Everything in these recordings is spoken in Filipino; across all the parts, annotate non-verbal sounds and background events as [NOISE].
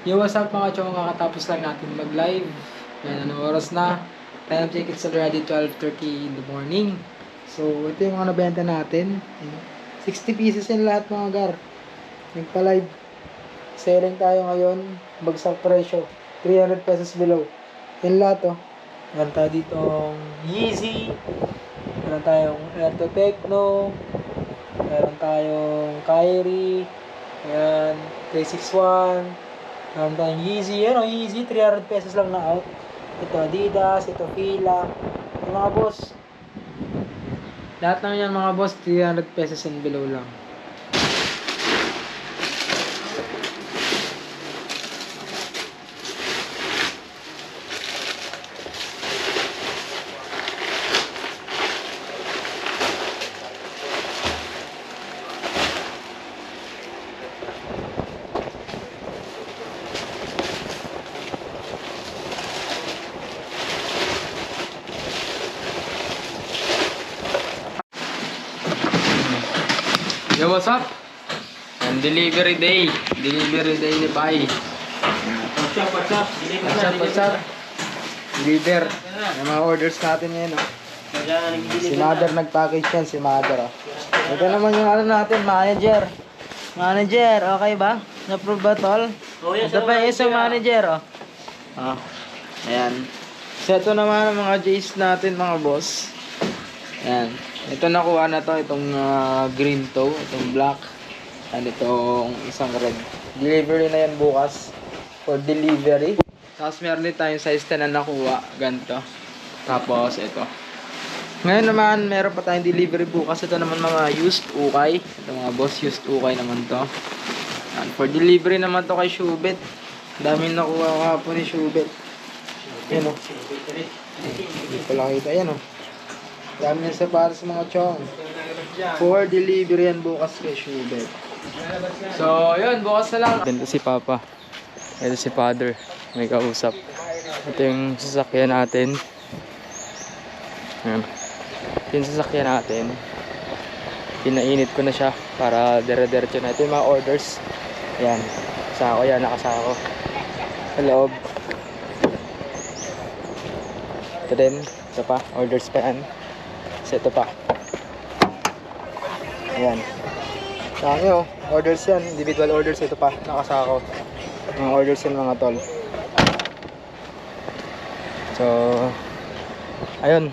Yo, what's up mga chong? Kakatapos lang natin mag-live. Yan, ano oras na? Time check, it's already 12.30 in the morning. So, ito yung mga nabenta natin. Yan. 60 pieces yan lahat mga gar. Nagpa-live. Selling tayo ngayon. Bagsak presyo. 300 pesos below. Yan lahat oh. Meron tayo dito Yeezy. Meron tayong Erto Techno. Meron tayong Kyrie. Ayan. 361. Meron tayong Yeezy. Yan o, Yeezy. 300 pesos lang na out. Ito Adidas. Ito Fila. Ito mga boss. Lahat naman yan mga boss. 300 pesos and below lang. Yo, what's up? And delivery day. Delivery day ni Pai. What's up, what's up? What's up, what's up? Deliver. Yung mga orders natin ngayon, oh. Si Mother nag-package yan, si Mother, oh. Ito naman yung ano natin, manager. Manager, okay ba? Na-approve ba, tol? Oh, yes, Ito pa yung isang manager, oh. Oh. Ayan. So, ito naman ang mga J's natin, mga boss. Ayan. Ito nakuha na to, itong ah, green toe, itong black. And itong isang red. Delivery na yan bukas. For delivery. Tapos meron din tayong size 10 na nakuha. Ganito. Tapos ito. Ngayon naman, meron pa tayong delivery bukas. Ito naman mga used ukay. Ito mga boss, used ukay naman to. Yan. For delivery naman to kay Shubit. Daming nakuha kahapon ni Shubit. Yan o. Hindi ko lang kita. Yan o. Dami na sa para sa mga chong. For delivery yan bukas kay Shubit. So, yun. Bukas na lang. Ito si Papa. Ito si Father. May kausap. Ito yung sasakyan natin. Yan. Ito yung sasakyan natin. Pinainit ko na siya para dire-diretso na. Ito yung mga orders. Yan. Kasama ko yan. Nakasama ko. Sa loob. Ito din. Ito pa. Orders pa yan. So, ito pa. Ayan. Dami oh. Orders yan. Individual orders. Ito pa. Nakasama ko. Mga orders yan mga tol. So, ayun.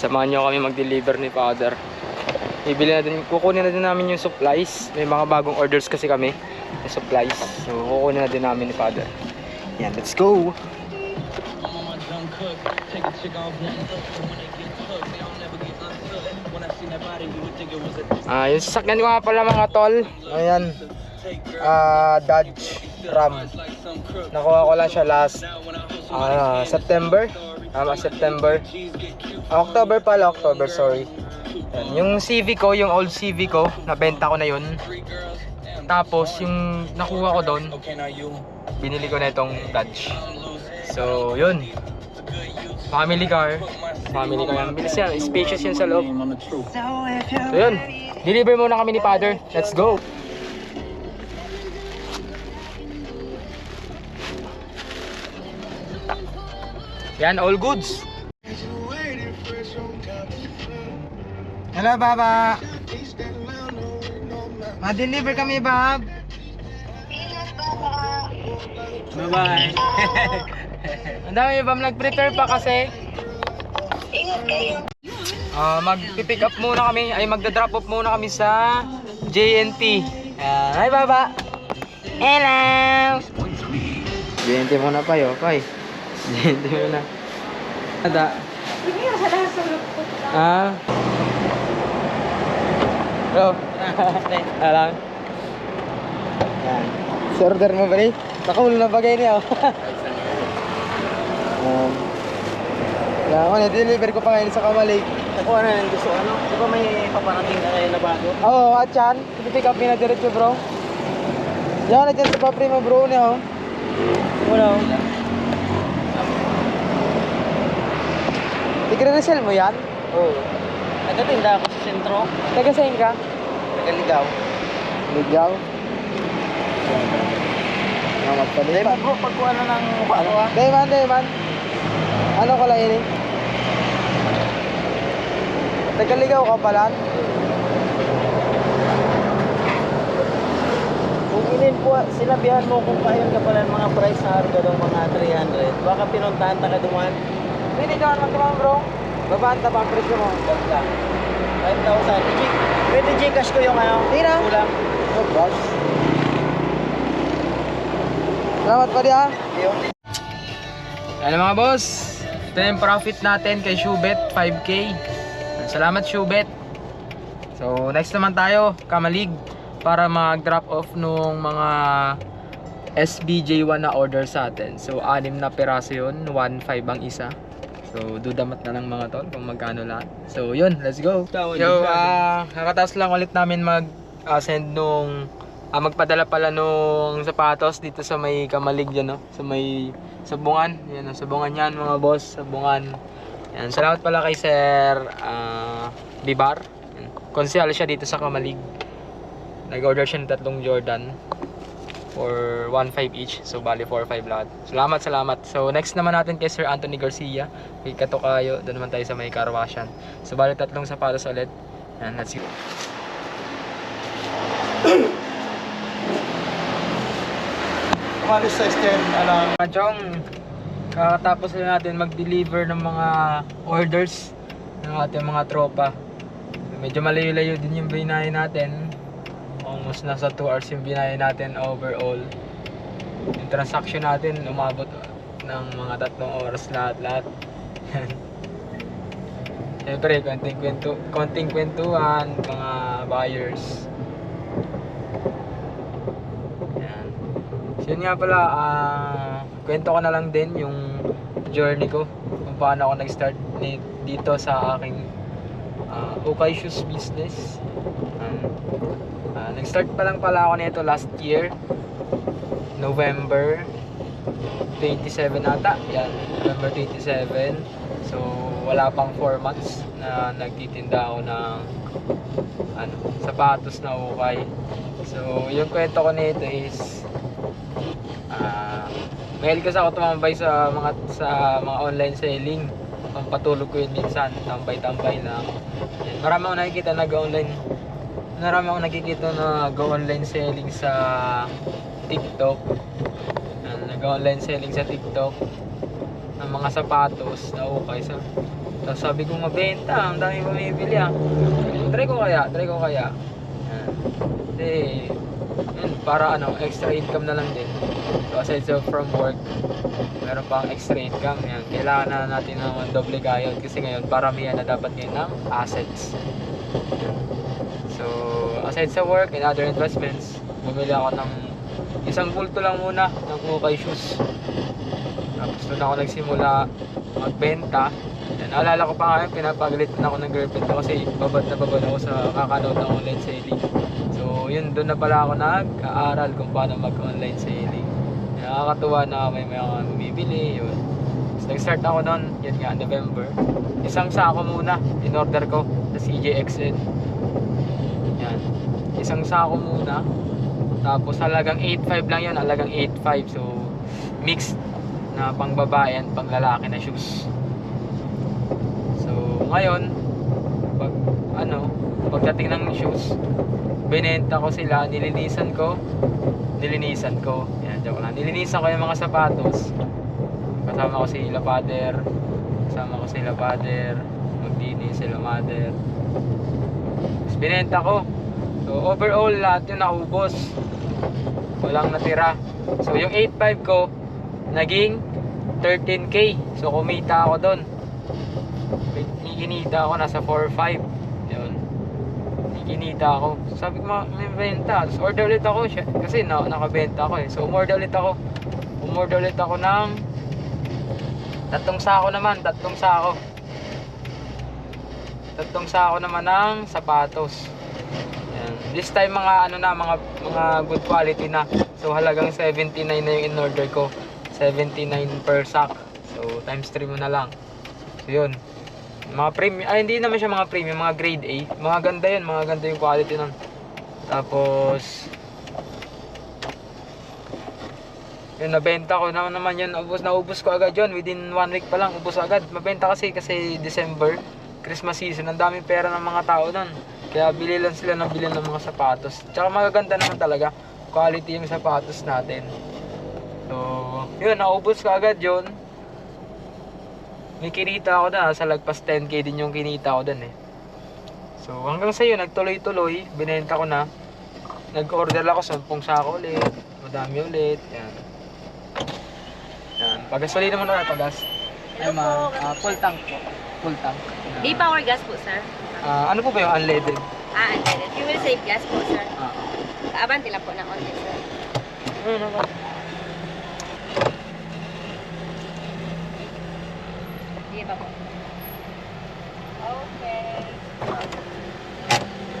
Samahan nyo kami mag-deliver ni Father. Bibili na din, kukunin na din namin yung supplies. May mga bagong orders kasi kami. Yung supplies. So, kukunin na din namin ni Father. Yan, let's go! Ah, yung sasakyan ko nga pala mga tol. Ayan. Ah, Dodge Ram. Nakuha ko lang siya last ah, September. Tama, September. Ah, October pala, October, sorry. Yan. Yung CV ko, yung old CV ko, nabenta ko na yun. Tapos, yung nakuha ko doon, binili ko na itong Dodge. So, yun. Family car. Family car. Ang bilis yan. Spacious yan sa loob. So, yun. Deliver muna kami ni Father. Let's go. Yan, all goods. Hello, Baba. Ma-deliver kami, Bab. Bye-bye. [LAUGHS] [LAUGHS] Ang dami, Bab. Nag-prepare pa kasi. Ah, mag-pick up muna kami, ay magda-drop off muna kami sa JNT. Ah, hi, Baba. Hello. JNT muna pa, yo, pay. JNT muna. Ada. Ah. Hello. [LAUGHS] Alang. Yan. Si order mo ba rin? Nakamulo na bagay niya. [LAUGHS] oh. um, yan, ano, deliver ko pa ngayon sa Kamalay. Nakuha na yung gusto ano? Di ba may paparating na kayo na bago? Oo, oh, at yan. Pipick up na diretso, bro. Yan, na dyan sa papri mo, bro, niya, oh. Wala, oh. Tigre-resell mo yan? Oo. Nagkatinda ako sa sentro. Taga saan ka? Nagaligaw. Ligaw. Di ba bro, pag kuha na ng mukha, ano ah? Dayman, Dayman. Ano ko lang ini? Nagkaligaw ka pala? Kung inin po, sinabihan mo kung kayon ka pala mga price na harga ng mga 300, baka pinuntahan ta ka duman. Hindi ka naman tumang bro. Babanta pa ang presyo mo. Ganda. 5,000. G- Pwede Gcash ko yung ano? Hindi na. Kulang. Oh, gosh. Salamat pa diya. Yung Ano mga boss, ito yung profit natin kay Shubet, 5k. Salamat Shubet. So next naman tayo, Kamalig, para mag-drop off nung mga SBJ1 na order sa atin. So anim na piraso yun, 1.5 ang isa. So dudamat na lang mga tol kung magkano lahat. So yun, let's go. So grabe. ah, kakataas lang ulit namin mag ah, send nung ah, magpadala pala nung sapatos dito sa may Kamalig dyan, no? Sa may Sabungan. Yan, no? Sabungan yan mga boss. Sabungan. Yan. Salamat pala kay Sir ah, Bibar. Konsyal siya dito sa Kamalig. Nag-order siya ng tatlong Jordan for 1.5 each. So, bali 4.5 lahat. Salamat, salamat. So, next naman natin kay Sir Anthony Garcia. Kay Katokayo. Doon naman tayo sa may Carwashan. So, bali tatlong sapatos ulit. Yan, let's go. Halos sa stand, alam. Mga chong, kakatapos na natin mag-deliver ng mga orders ng ating mga tropa. Medyo malayo-layo din yung binahe natin. Almost nasa 2 hours yung binahe natin overall. Yung transaction natin umabot ng mga tatlong oras lahat-lahat. [LAUGHS] Siyempre, konting, kwento, konting kwentuhan, mga buyers. Yan. So yun nga pala, ah, kwento ko na lang din yung journey ko. Kung paano ako nag-start dito sa aking ah, Ukay Shoes business. Um, ah, nag-start pa lang pala ako nito last year. November 27 ata. Yan, November 27. So, wala pang 4 months na nagtitinda ako ng ano, sapatos na ukay. So, yung kwento ko nito is Ah, mahilig kasi ako tumambay sa mga sa mga online selling. Pampatulog ko yun minsan, tambay-tambay lang. Marami akong nakikita nag-online. Marami akong nakikita na nag-online selling sa TikTok. Nag-online selling sa TikTok ng mga sapatos na okay sa tapos sabi ko mabenta, ang dami bumibili ah. Try ko kaya, try ko kaya. Yan. Kasi, yun, para ano, extra income na lang din. So aside so from work, meron pang extra income yan. Kailangan na natin ng doble kayod kasi ngayon paramihan na dapat ngayon ng assets. So aside sa work and other investments, bumili ako ng isang bulto lang muna ng Ukay shoes. Tapos doon ako nagsimula magbenta. Yan, naalala ko pa nga yun, pinapagalitan ako ng girlfriend ko kasi babad na babad ako sa kakanood ng online selling. So, yun, doon na pala ako nag-aaral kung paano mag-online selling. Nakakatuwa na may mga bumibili, yun. So, nag-start ako noon, yun nga, November. Isang sako muna, in-order ko sa CJXN. Yan. Isang sako muna. Tapos halagang 8.5 lang yun, halagang 8.5. So, mixed na pang babae at pang lalaki na shoes. So, ngayon, pag ano, pagdating ng shoes, binenta ko sila, nilinisan ko, nilinisan ko. Yan, joke lang. Nilinisan ko yung mga sapatos. Kasama ko si La Pader, kasama ko si La Pader, magdinis si La Mother. Tapos binenta ko. So, overall, lahat yun naubos. Walang natira. So, yung 8.5 ko, naging 13k. So, kumita ako doon. Kinita ako, nasa 4.5. Kinita ako. Sabi ko, "Ma- may benta. Tapos order ulit ako. Kasi na, nakabenta ako eh. So, umorder ulit ako. Umorder ulit ako ng tatlong sako naman. Tatlong sako. Tatlong sako naman ng sapatos. Yan. This time mga ano na, mga mga good quality na. So halagang 79 na yung in-order ko. 79 per sack. So times 3 mo na lang. So yun. Mga premium, ay hindi naman siya mga premium, mga grade A. Mga ganda yun, mga ganda yung quality nun. Tapos Yun, nabenta ko naman naman yun. Ubus, naubos ko agad yun. Within one week pa lang, ubos agad. Mabenta kasi kasi December, Christmas season. Ang daming pera ng mga tao nun. Kaya bili lang sila ng bili ng mga sapatos. Tsaka magaganda naman talaga. Quality yung sapatos natin. So, yun, naubos ko agad yun. May kinita ako na, sa lagpas 10k din yung kinita ko dun eh. So, hanggang sa yun, nagtuloy-tuloy, binenta ko na. Nag-order ako, 10 sako ulit. Madami ulit. Yan. Yan. Pagas ulit naman na, pagas. Ay, ma, ah, full tank po. Full tank. Yan. Di power gas po, sir. Ah, ano po ba yung unleaded? Ah, unleaded. Fuel save gas po, sir. Ah. Abante lang po ng only, sir. Ano naman? Ba po? Okay.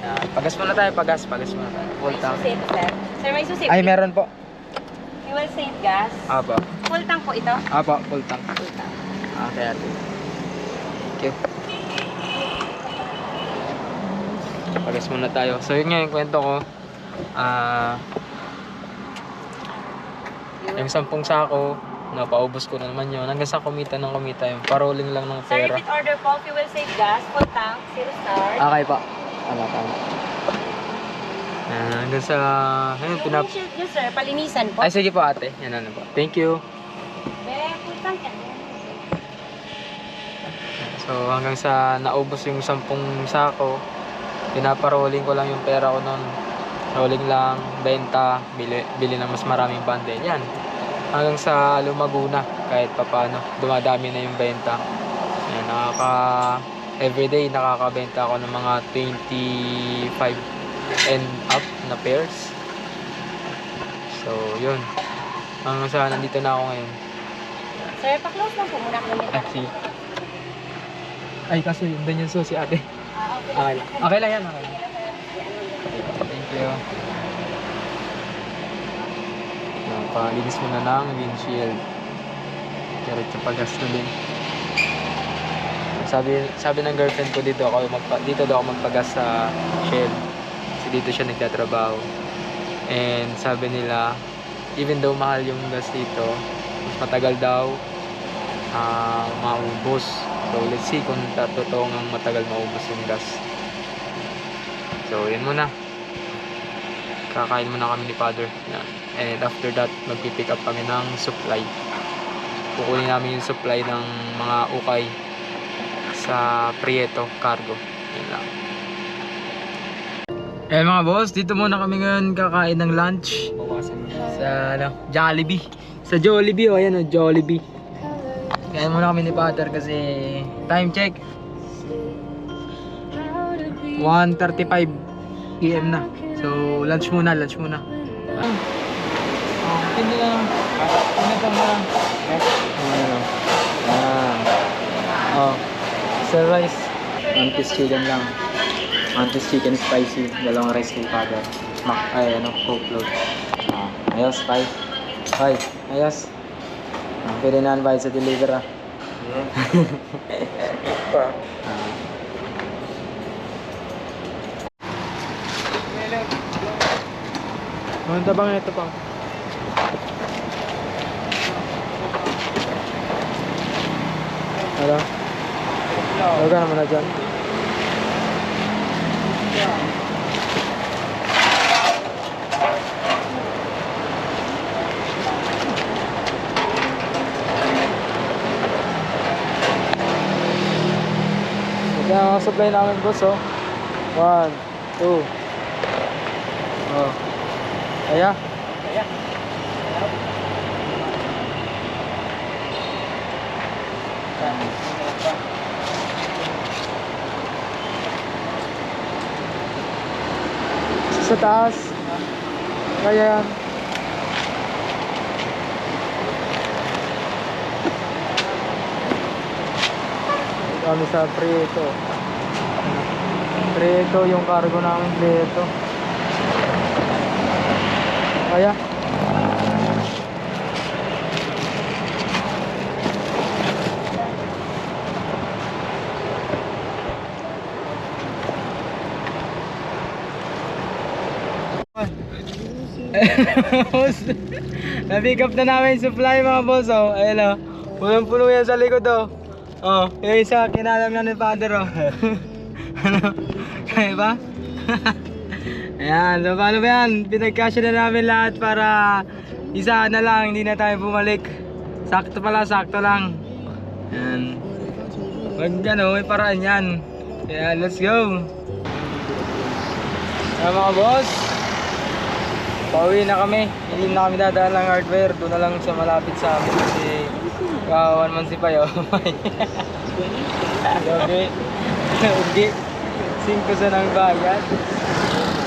Yan. Pagas muna tayo, pagas. Pagas muna tayo. Full May tank. susi ito, sir. Sir, may susi. Ay, meron po. Fuel save gas. Apo. Full tank po ito. Apo, full tank. Full tank. Kaya ito. Thank you. Pagas muna tayo. So, yun nga yung kwento ko. Ah, yung sampung sako, napaubos ko na naman yun. Hanggang sa kumita ng kumita yung paroling lang ng Sir, pera. repeat order po. Fuel save gas. Full tank. Zero start. Okay pa. Tama, tama. Ah, hanggang sa... Ayun, Yung pinap... windshield nyo, sir, palinisan po. Ay, sige po ate. Yan ano po. Thank you. Be, full tank yan. So hanggang sa naubos yung sampung sako, pinaparolling ko lang yung pera ko nun. Rolling lang, benta, bili, bili ng mas maraming bundle. Yan. Hanggang sa lumago na kahit papano. Dumadami na yung benta. Yan, nakaka... Everyday nakakabenta ako ng mga 25 and up na pairs. So, yun. Hanggang sa nandito na ako ngayon. Sir, pa-close lang po muna kami. Ah. Ay, kaso yun, doon yung susi ate. Ah, okay. Okay lang. Okay lang yan, okay lang. Thank you. Napalinis mo na ng windshield. Diretso pagas na din. Sabi, sabi ng girlfriend ko dito ako magpa, dito daw ako magpagas sa Shell. Kasi dito siya nagtatrabaho. And sabi nila, even though mahal yung gas dito, mas matagal daw ah maubos. So let's see kung ta- totoo nga matagal maubos yung gas. So yun muna. Kakain muna kami ni Father. Yan. And after that, magpipick up kami ng supply. Kukunin namin yung supply ng mga ukay sa Prieto Cargo. Yan lang. Eh mga boss, dito muna kami ngayon kakain ng lunch sa ano, Jollibee. Sa Jollibee, oh, ayan oh, Jollibee. Kaya muna kami ni Pater kasi time check 1.35 PM na. So lunch muna, lunch muna. Oh, hindi na. Hindi pa na. Ano? Ah. Oh. Sir rice. One piece chicken lang. One piece chicken spicy. Dalawang rice kay Father. Mac, ay ano, coke float. Ah, ayos, bye. Bye, ayos. Ah, pwede na bayad sa deliver ah. [LAUGHS] Ah. Maganda bang ito pa? Ano? Huwag naman na dyan. Ito ang supply namin boss oh. One, two. Oh. Kaya? Kaya. Sa taas. Kaya yan. Kami sa Prieto. Prieto yung cargo namin Prieto. Kaya? [LAUGHS] Na-pick up na namin supply mga boss. Oh, ayun oh. Punong puno yan sa likod oh. Oh, yung isa kinalam na ni father oh. [LAUGHS] ano? Kaya ba? [LAUGHS] Ayan, so paano ba yan? Pinagkasya na namin lahat para isa na lang, hindi na tayo bumalik. Sakto pala, sakto lang. Ayan. Wag ano, may paraan yan. Kaya let's go. Kaya mga boss, pauwi na kami. Hindi na kami dadaan ng hardware. Doon na lang sa malapit sa amin kasi kawawan man si Payo. [LAUGHS] Gabi. Ugi. Singko sa ng bayad.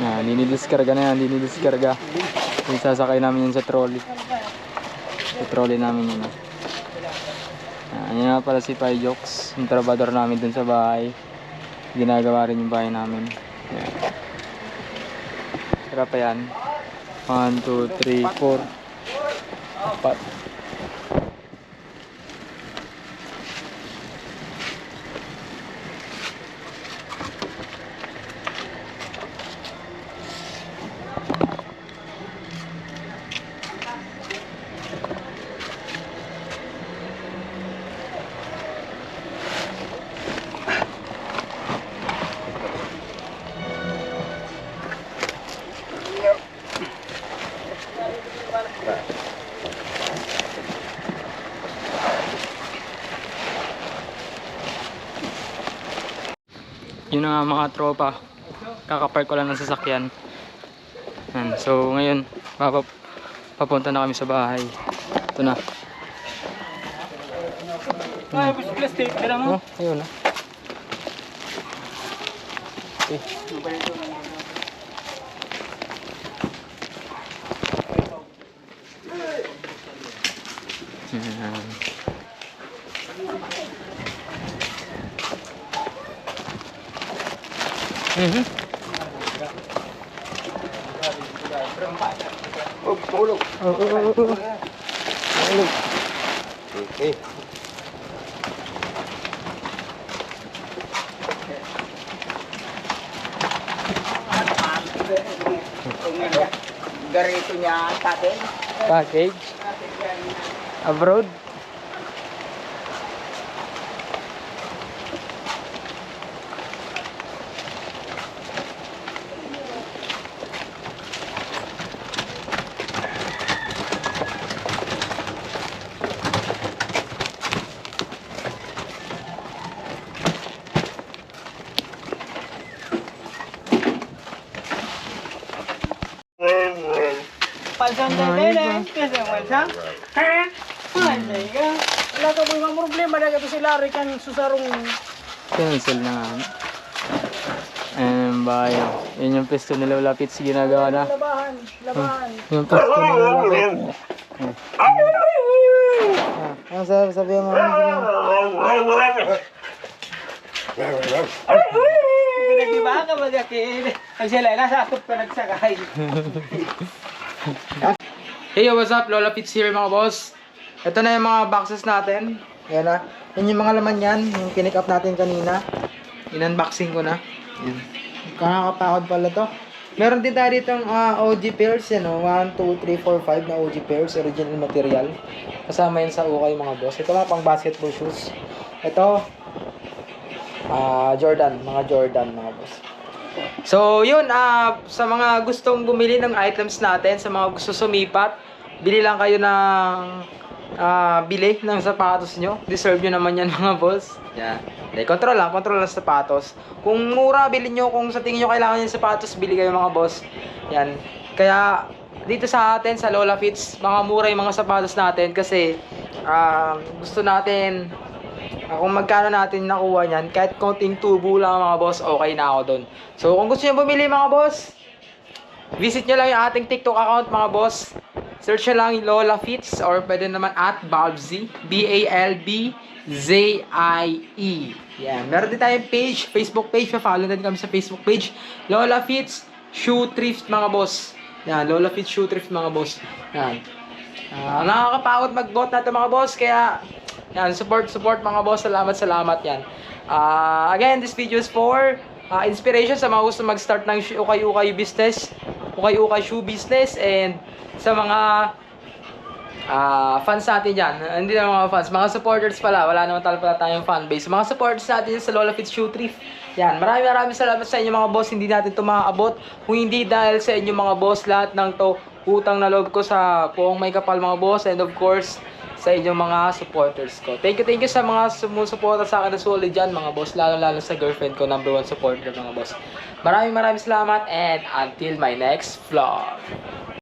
Yan, dinidiskarga na yan, dinidiskarga. Yung sasakay namin yun sa trolley. Sa trolley namin yun. ah. Yan, yan nga pala si Pai Jokes, yung trabador namin dun sa bahay. Ginagawa rin yung bahay namin. Yan. Tira pa yan. 1, 2, 3, 4. Apat. Yun na nga mga tropa. Kakapark ko lang ng sasakyan. Yan. So ngayon, papap papunta na kami sa bahay. Ito na. Ay, plastic, kaya mo. Oh, ayun na. Yan. Mhm. Oh, tulog. Oh, oh, oh, oh. Okay. Package. Abroad. Palsang Ay, din ba? eh. Kasi palsang. Ha? Ay, ka. Wala ka mo yung problema na ito si Larry kan susarong Cancel na nga. Ayan ba yun? Yun yung pesto ni Lola Pits ginagawa na. labahan. Labahan. Yung pesto ni Lola Pits. Ah, ano sabi sabihan mo? Pinagdiba ka ba kay Ang sila nasa atop ka nagsakay. Hey, what's up? Lola Pits here mga boss. Ito na yung mga boxes natin. Yan na. Yan yung mga laman yan. Yung kinick up natin kanina. In-unboxing ko na. Yan. Kakakapakod pala to. Meron din tayo dito OG pairs. Yan o. 1, 2, 3, 4, 5 na OG pairs. Original material. Kasama yan sa ukay mga boss. Ito mga pang basketball shoes. Ito. ah Jordan. Mga Jordan mga boss. So, yun, ah sa mga gustong bumili ng items natin, sa mga gusto sumipat, bili lang kayo ng ah, bili ng sapatos nyo. Deserve nyo naman yan [LAUGHS] mga boss. Yan. Hindi, control lang. Control lang sa sapatos. Kung mura, bilhin nyo. Kung sa tingin nyo kailangan yung sapatos, bili kayo mga boss. Yan. Kaya, dito sa atin, sa Lola Fits, mga mura yung mga sapatos natin kasi ah, gusto natin kung magkano natin nakuha niyan, kahit konting tubo lang mga boss, okay na ako doon. So, kung gusto niyo bumili mga boss, visit nyo lang yung ating TikTok account mga boss. Search nyo lang Lola Fits or pwede naman at Balbzy. B-A-L-B-Z-I-E. Yan. Meron din tayong page, Facebook page. Pa-follow din kami sa Facebook page. Lola Fits Shoe Thrift mga boss. Yan. Lola Fits Shoe Thrift mga boss. Yan. Ah, nakakapagod mag-vote na ito mga boss, kaya yan, support, support mga boss, salamat, salamat yan. Ah, again, this video is for ah, inspiration sa mga gusto mag-start ng ukay-ukay business, ukay-ukay shoe business, and sa mga ah, fans natin dyan, hindi na mga fans, mga supporters pala, wala naman talaga pala tayong fan base. Mga supporters natin sa Lola Fits Shoe Thrift. Yan, maraming maraming salamat sa inyo mga boss, hindi natin ito maaabot. Kung hindi dahil sa inyo mga boss, lahat ng to utang na loob ko sa puong may kapal mga boss, and of course, sa inyong mga supporters ko. Thank you, thank you sa mga sumusuporta sa akin na solid dyan, mga boss. Lalo-lalo sa girlfriend ko, number one supporter, mga boss. Maraming maraming salamat and until my next vlog.